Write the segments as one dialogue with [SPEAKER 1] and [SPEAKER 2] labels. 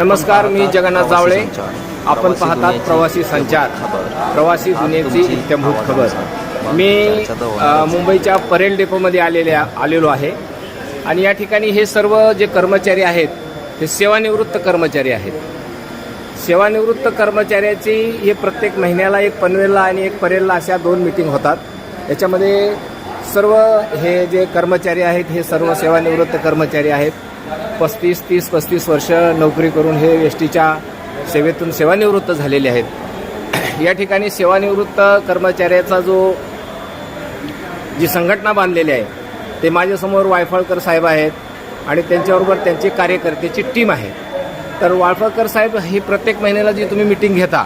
[SPEAKER 1] नमस्कार मी जगन्नाथ जावळे. आपण पाहतात प्रवासी संचार. प्रवासी दुनियेची इत्यंभूत खबर. मी मुंबईच्या परेल डेपोमध्ये आलेल्या आलेलो आहे. आणि या ठिकाणी हे सर्व जे कर्मचारी आहेत हे सेवानिवृत्त कर्मचारी आहेत. सेवानिवृत्त कर्मचाऱ्याची हे प्रत्येक महिन्याला एक पनवेलला आणि एक परेलला अशा दोन मिटिंग होतात. याच्यामध्ये सर्व हे जे कर्मचारी आहेत हे सर्व सेवानिवृत्त कर्मचारी आहेत. पस्तीस तीस पस्तीस वर्ष नोकरी करून हे एस टीच्या सेवेतून सेवानिवृत्त झालेले आहेत. या ठिकाणी सेवानिवृत्त कर्मचाऱ्याचा जो जी संघटना बांधलेली आहे ते माझ्यासमोर वायफळकर साहेब आहेत आणि त्यांच्याबरोबर त्यांची कार्यकर्त्याची टीम आहे. तर वाळफळकर साहेब ही प्रत्येक महिन्याला जी तुम्ही मिटिंग घेता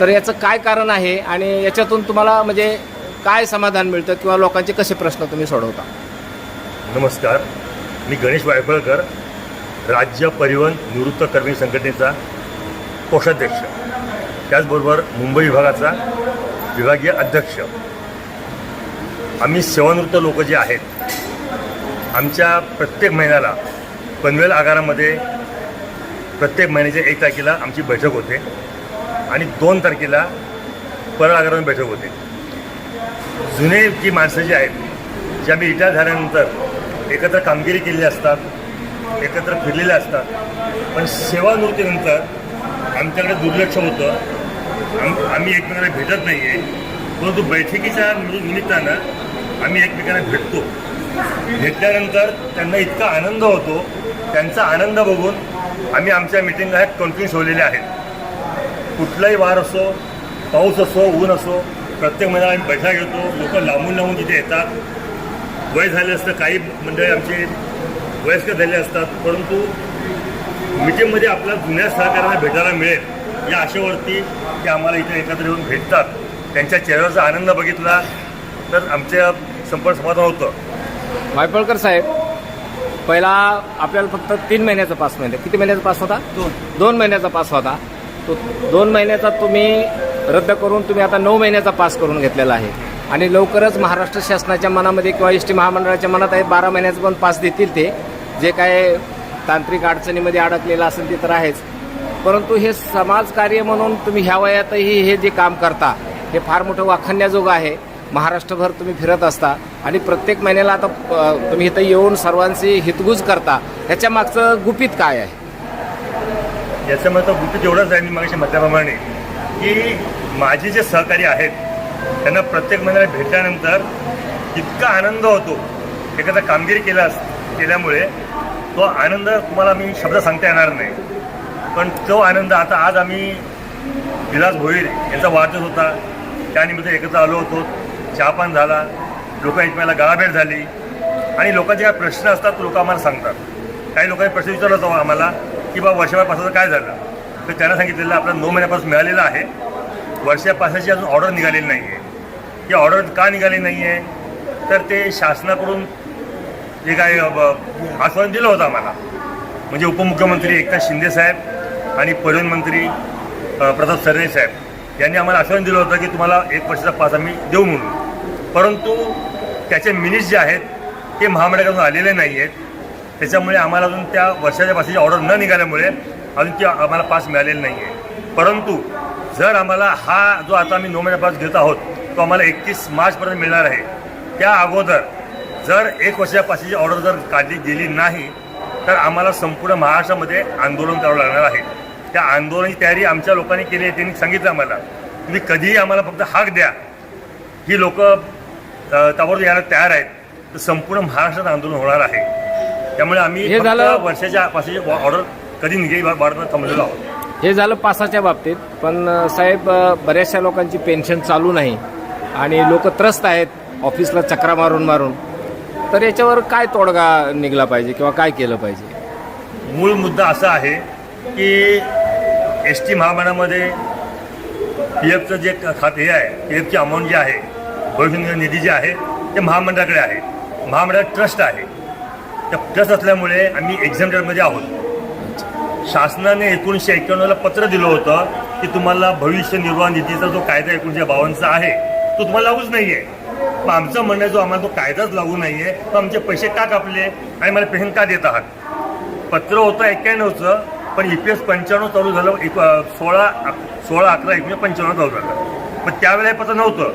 [SPEAKER 1] तर याचं काय कारण आहे आणि याच्यातून तुम्हाला म्हणजे काय समाधान मिळतं किंवा लोकांचे कसे प्रश्न तुम्ही सोडवता?
[SPEAKER 2] नमस्कार. मी गणेश वायफळकर राज्य परिवहन निवृत्त कर्मी संघटनेचा कोषाध्यक्ष त्याचबरोबर मुंबई विभागाचा विभागीय अध्यक्ष. आम्ही सेवानिवृत्त लोक जे आहेत आमच्या प्रत्येक महिन्याला पनवेल आगारामध्ये प्रत्येक महिन्याच्या एक तारखेला आमची बैठक होते आणि दोन तारखेला परळ आगारामध्ये बैठक होते. जुने जी माणसं जी आहेत जी आम्ही रिटायर झाल्यानंतर एकत्र कामगिरी केलेली असतात एकत्र फिरलेले असतात. पण सेवानिवृत्तीनंतर आमच्याकडे दुर्लक्ष होतं. आम आम्ही एकमेकांना भेटत नाही आहे परंतु बैठकीच्या निमित्तानं आम्ही एकमेकांना भेटतो. भेटल्यानंतर त्यांना इतका आनंद होतो. त्यांचा आनंद बघून आम्ही आमच्या मिटिंगला ह्या कंटिन्यू ठेवलेल्या आहेत. कुठलाही वार असो पाऊस असो ऊन असो प्रत्येक महिन्याला आम्ही बैठा घेतो. लोक लांबून लांबून तिथे येतात. वय झाले असतं काही मंडळी आमचे वयस्कर झाले असतात परंतु मिटिंगमध्ये आपल्या जुन्या सहकार्यांना भेटायला मिळेल या आशेवरती ते आम्हाला इथे एकत्र येऊन भेटतात. त्यांच्या चेहऱ्यावरचा आनंद बघितला तर आमच्या संपर्क समाधान होतं.
[SPEAKER 1] वायफळकर साहेब पहिला आपल्याला फक्त तीन महिन्याचा पास मिळते किती महिन्याचा पास होता? दोन. दोन महिन्याचा पास होता. तो दोन महिन्याचा तुम्ही रद्द करून तुम्ही आता नऊ महिन्याचा पास करून घेतलेला आहे. आणि लवकरच महाराष्ट्र शासनाच्या मनामध्ये किंवा एस टी महामंडळाच्या मनात आहे बारा महिन्याचं पण पास देतील ते. जे काय तांत्रिक अडचणीमध्ये अडकलेलं असेल ते तर आहेच. परंतु हे समाजकार्य म्हणून तुम्ही ह्या वयातही हे जे काम करता हे फार मोठं वाखण्याजोगं आहे. महाराष्ट्रभर तुम्ही फिरत असता आणि प्रत्येक महिन्याला आता तुम्ही इथं येऊन सर्वांशी हितगुज करता. ह्याच्या मागचं गुपित काय आहे?
[SPEAKER 2] याच्यामध्ये तर गुपित एवढंच आहे मी मागाशी म्हटल्याप्रमाणे की माझे जे सहकारी आहेत त्यांना प्रत्येक महिन्याला भेटल्यानंतर इतका आनंद होतो. एखादा कामगिरी केला केल्यामुळे तो आनंद तुम्हाला मी शब्द सांगता येणार नाही. पण तो आनंद आता आज आम्ही विलास भोईर यांचा वाढदिवस होता. त्यानिमित्त एकत्र आलो होतो. चहापान झाला. लोक एकमेकाला गळाभेट झाली. आणि लोकांचे काय प्रश्न असतात लोक आम्हाला सांगतात. काही लोकांनी प्रश्न विचारला होता आम्हाला की बा वर्षभरापासून काय झालं? तर त्यांना सांगितलेलं आपल्याला नऊ महिन्यापासून मिळालेलं आहे. वर्षा पासाची अजून ऑर्डर निघालेली नाही आहे ही ऑर्डर का निघाली नाही आहे तर ते शासनाकडून जे काय आश्वासन दिलं होतं आम्हाला. म्हणजे उपमुख्यमंत्री एकनाथ शिंदे साहेब आणि परिवहन मंत्री प्रताप सरणे साहेब यांनी आम्हाला आश्वासन दिलं होतं की तुम्हाला एक वर्षाचा पास आम्ही देऊ म्हणून. परंतु त्याचे मिनिट्स जे आहेत ते महामंडळाकडून आलेले नाही आहेत त्याच्यामुळे आम्हाला अजून त्या वर्षाच्या पासाची ऑर्डर न निघाल्यामुळे अजून ती आम्हाला पास मिळालेली नाही आहे परंतु जर आम्हाला हा जो आता आम्ही नऊ महिन्या पास घेत आहोत तो आम्हाला एकतीस मार्चपर्यंत मिळणार आहे. त्या अगोदर जर एक वर्षाच्या पासाची ऑर्डर जर काढली गेली नाही तर आम्हाला संपूर्ण महाराष्ट्रामध्ये आंदोलन करावं लागणार आहे. त्या आंदोलनाची तयारी आमच्या लोकांनी केली आहे त्यांनी सांगितलं आम्हाला. तुम्ही कधीही आम्हाला फक्त हाक द्या. ही लोक ताबडतोब यायला तयार आहेत. तर संपूर्ण महाराष्ट्रात आंदोलन होणार आहे. त्यामुळे आम्ही वर्षाच्या पासाची ऑर्डर कधी निघेल वाढत थांबलेलो आहोत.
[SPEAKER 1] हे झालं पासाच्या बाबतीत पण साहेब बऱ्याचशा लोकांची पेन्शन चालू नाही आणि लोक त्रस्त आहेत ऑफिसला चक्रा मारून मारून. तर याच्यावर काय तोडगा निघला पाहिजे किंवा काय केलं पाहिजे?
[SPEAKER 2] मूळ मुद्दा असा आहे की एस टी महामंडळामध्ये पी एफचं जे खाते हे आहे पी एफची अमाऊंट जी आहे भविष्य निधी जे आहे ते महामंडळाकडे आहे. महामंडळात ट्रस्ट आहे. त्या ट्रस्ट असल्यामुळे आम्ही एक्झामटेडमध्ये आहोत. शासनाने एकोणीसशे एक्क्याण्णवला पत्र दिलं होतं की तुम्हाला भविष्य निर्वाह निधीचा जो कायदा एकोणीसशे बावन्नचा आहे तो तुम्हाला लागूच नाही आहे मग आमचं म्हणणं जो आम्हाला तो कायदाच लागू नाही आहे तर आमचे पैसे का कापले? आणि मला पेन्शन का देत आहात? पत्र होतं एक्क्याण्णवचं पण ई पी एस पंच्याण्णव चालू झालं एक सोळा सोळा अकरा एकोणीस पंच्याण्णव चालू झालं. पण त्यावेळेला पत्र नव्हतं.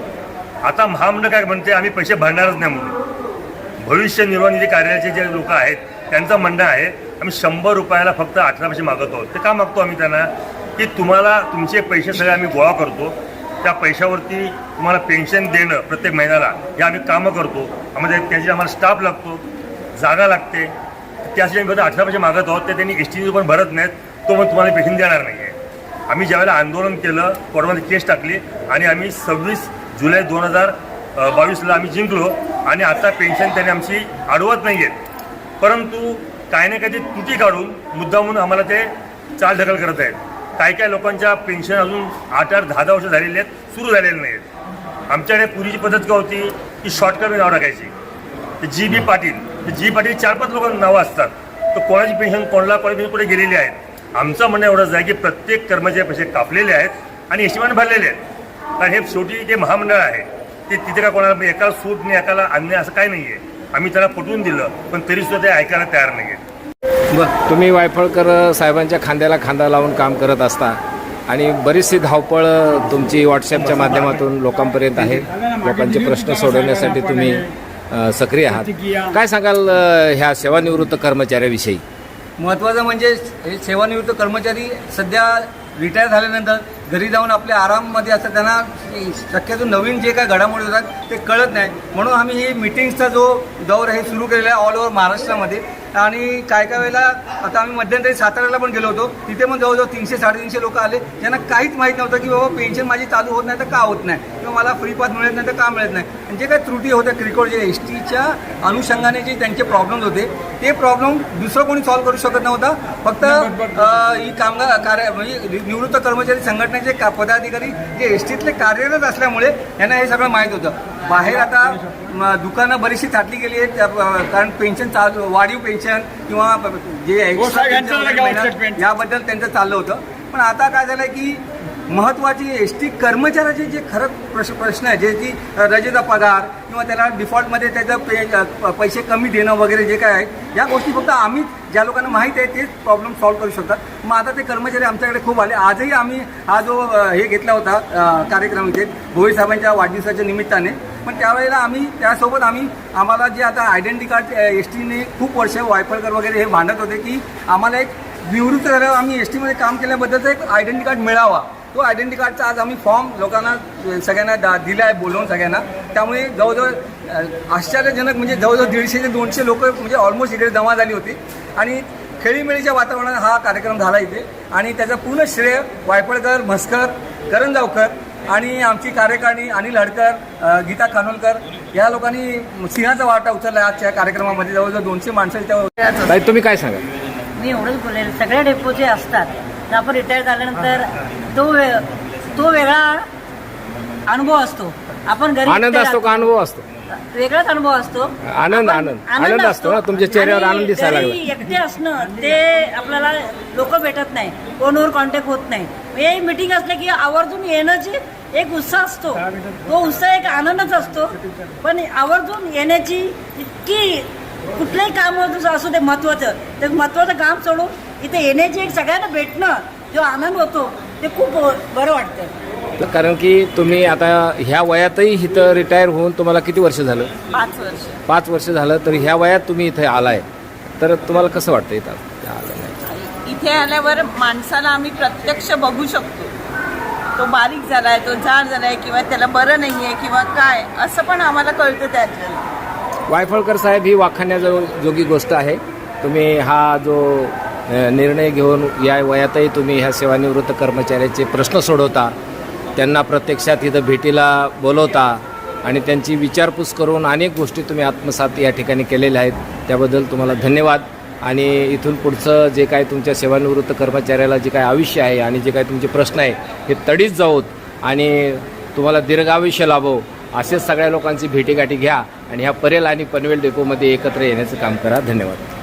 [SPEAKER 2] आता महामंडळ काय म्हणते आम्ही पैसे भरणारच नाही म्हणून. भविष्य निर्वाह निधी कार्यालयाचे जे लोक आहेत त्यांचं म्हणणं आहे आम्ही शंभर रुपयाला फक्त अठरा पैसे मागत आहोत ते का मागतो आम्ही त्यांना? की तुम्हाला तुमचे पैसे सगळे आम्ही गोळा करतो. त्या पैशावरती तुम्हाला पेन्शन देणं प्रत्येक महिन्याला हे आम्ही कामं करतो. आम्हाला त्याची आम्हाला स्टाफ लागतो जागा लागते. त्यासाठी आम्ही फक्त अठरा पैसे मागत आहोत. ते त्यांनी एस टी पण भरत नाहीत. तो मग तुम्हाला पेन्शन देणार नाही आहे आम्ही ज्यावेळेला आंदोलन केलं कोर्टामध्ये केस टाकली आणि आम्ही सव्वीस जुलै दोन हजार बावीसला आम्ही जिंकलो आणि आता पेन्शन त्यांनी आमची अडवत नाही आहेत परंतु काही ना काही त्रुटी काढून मुद्दामून आम्हाला ते चाल ढकल करत आहेत. काही काही लोकांच्या पेन्शन अजून आठ आठ दहा दहा वर्ष झालेली आहेत सुरू झालेले नाही आहेत आमच्याकडे पूर्वीची पद्धत काय होती? की शॉर्टकट नाव टाकायची. जी बी पाटील जी पाटील चार पाच लोकांना नावं असतात. तर कोणाची पेन्शन कोणाला कोणाची पेन्शन कुठे गेलेली आहेत? आमचं म्हणणं एवढंच आहे की प्रत्येक कर्मचारी पैसे कापलेले आहेत आणि हिशेबाने भरलेले आहेत. कारण हे शेवटी जे महामंडळ आहे ते तिथे का कोणाला एकाला सूट नाही एकाला अन्य असं काही नाही आहे आम्ही त्याला पटवून दिलं पण तरीसुद्धा ते ऐकायला तयार नाही आहेत
[SPEAKER 1] तुम्ही वायफळकर साहेबांच्या खांद्याला खांदा लावून काम करत असता आणि बरीचशी धावपळ तुमची व्हॉट्सअपच्या माध्यमातून लोकांपर्यंत आहे. लोकांचे प्रश्न सोडवण्यासाठी तुम्ही सक्रिय आहात. काय सांगाल ह्या सेवानिवृत्त कर्मचाऱ्याविषयी?
[SPEAKER 3] महत्त्वाचं म्हणजे हे सेवानिवृत्त कर्मचारी सध्या रिटायर झाल्यानंतर घरी जाऊन आपल्या आराममध्ये असतात त्यांना शक्यतो नवीन जे काय घडामोडी होतात ते कळत नाही. म्हणून आम्ही ही मिटिंग्सचा जो दौर आहे सुरू केलेला आहे ऑल ओव्हर महाराष्ट्रामध्ये. आणि काय काय वेळेला आता आम्ही मध्यंतरी साताऱ्याला पण गेलो होतो. तिथे पण जवळजवळ तीनशे साडेतीनशे लोक आले. ज्यांना काहीच माहीत नव्हतं की बाबा पेन्शन माझी चालू होत नाही तर का होत नाही? किंवा मला फ्री पास मिळत नाही तर का मिळत नाही? आणि जे काही त्रुटी होत्या क्रिकोड जे एस टीच्या अनुषंगाने जे त्यांचे प्रॉब्लेम्स होते ते प्रॉब्लेम दुसरं कोणी सॉल्व्ह करू शकत नव्हता. फक्त ही कामगार कार्य म्हणजे निवृत्त कर्मचारी संघटनेचे का पदाधिकारी जे एस टीतले कार्यरत असल्यामुळे यांना हे सगळं माहीत होतं. बाहेर आता दुकानं बरीचशी थाटली गेली आहेत कारण पेन्शन चालू वाढीव पेन्शन किंवा जे मिळणार, याबद्दल त्यांचं चाललं होतं. पण आता काय झालं की महत्त्वाची एस टी कर्मचाऱ्याचे जे खरं प्रश्न प्रश्न आहे जे की रजेचा पगार किंवा त्याला डिफॉल्टमध्ये त्याचं पे पैसे कमी देणं वगैरे जे काय आहे या गोष्टी फक्त आम्ही ज्या लोकांना माहीत आहे तेच प्रॉब्लेम सॉल्व्ह करू शकतात. मग आता ते कर्मचारी आमच्याकडे खूप आले. आजही आम्ही हा जो हे घेतला होता कार्यक्रम इथे भोईर साहेबांच्या वाढदिवसाच्या निमित्ताने. पण त्यावेळेला आम्ही त्यासोबत आम्ही आम्हाला जे आता आयडेंटी कार्ड एस टीने खूप वर्ष वायफळकर वगैरे हे मांडत होते की आम्हाला एक निवृत्त झाल्यावर आम्ही एस टीमध्ये काम केल्याबद्दलचा एक आयडेंटी कार्ड मिळावा. तो आयडेंटी कार्डचा आज आम्ही फॉर्म लोकांना सगळ्यांना दा दिला आहे बोलवून सगळ्यांना. त्यामुळे जवळजवळ आश्चर्यजनक म्हणजे जवळजवळ दीडशे ते दोनशे लोक म्हणजे ऑलमोस्ट इकडे जमा झाली होती. आणि खेळीमेळीच्या वातावरणात हा कार्यक्रम झाला इथे. आणि त्याचं पूर्ण श्रेय वायफळकर म्हस्कर करंजावकर आणि आमची कार्यकारिणी अनिल हडकर गीता खानोलकर या लोकांनी सिंहाचा वाटा उचलला आजच्या कार्यक्रमामध्ये. जवळजवळ दोनशे माणसं
[SPEAKER 1] तुम्ही काय सांगाल?
[SPEAKER 4] मी एवढंच बोलेल. सगळ्या डेपो जे असतात. आपण रिटायर झाल्यानंतर तो वे तो वेगळा अनुभव असतो. आपण घरी
[SPEAKER 1] आनंद असतो का. अनुभव असतो.
[SPEAKER 4] वेगळाच अनुभव असतो.
[SPEAKER 1] आनंद, आनंद. आनंद असतो ना, तुमच्या चेहऱ्यावर
[SPEAKER 4] आणि
[SPEAKER 1] आनंद दिसायला
[SPEAKER 4] घरी
[SPEAKER 1] लागला.
[SPEAKER 4] एकटे असणं ते आपल्याला लोक भेटत नाही. फोनवर कॉन्टॅक्ट होत नाही. हे मिटिंग असलं की आवर्जून येण्याची एक उत्साह असतो. तो उत्साह एक आनंदच असतो. पण आवर्जून येण्याची इतकी कुठलंही काम असू ते महत्वाचं. ते महत्वाचं काम सोडून इथे येण्याची एक सगळ्यांना भेटणं जो आनंद होतो ते खूप बरं वाटतं
[SPEAKER 1] कारण की तुम्ही आता ह्या वयातही इथं रिटायर होऊन तुम्हाला किती वर्ष झालं?
[SPEAKER 4] पाच वर्ष.
[SPEAKER 1] पाच वर्ष झालं तर ह्या वयात तुम्ही इथे आलाय. तर तुम्हाला कसं वाटतं इथं? आलं नाही
[SPEAKER 5] इथे आल्यावर माणसाला आम्ही प्रत्यक्ष बघू शकतो. तो बारीक झालाय तो जाड झालाय किंवा त्याला बरं नाहीये किंवा काय असं पण आम्हाला कळतं त्यातलं.
[SPEAKER 1] वायफळकर साहेब ही वाखाण्याजो जोगी गोष्ट आहे. तुम्ही हा जो निर्णय घेऊन या वयातही तुम्ही ह्या सेवानिवृत्त कर्मचाऱ्याचे प्रश्न सोडवता त्यांना प्रत्यक्षात इथं भेटीला बोलवता आणि त्यांची विचारपूस करून अनेक गोष्टी तुम्ही आत्मसात या ठिकाणी केलेल्या आहेत त्याबद्दल तुम्हाला धन्यवाद. आणि इथून पुढचं जे काय तुमच्या सेवानिवृत्त कर्मचाऱ्याला जे काय आयुष्य आहे आणि जे काय तुमचे प्रश्न आहे हे तडीच जाऊत आणि तुम्हाला दीर्घायुष्य लाभो असेच सगळ्या लोकांची भेटीगाठी घ्या आणि ह्या परेल आणि पनवेल डेपोमध्ये एकत्र येण्याचं काम करा. धन्यवाद.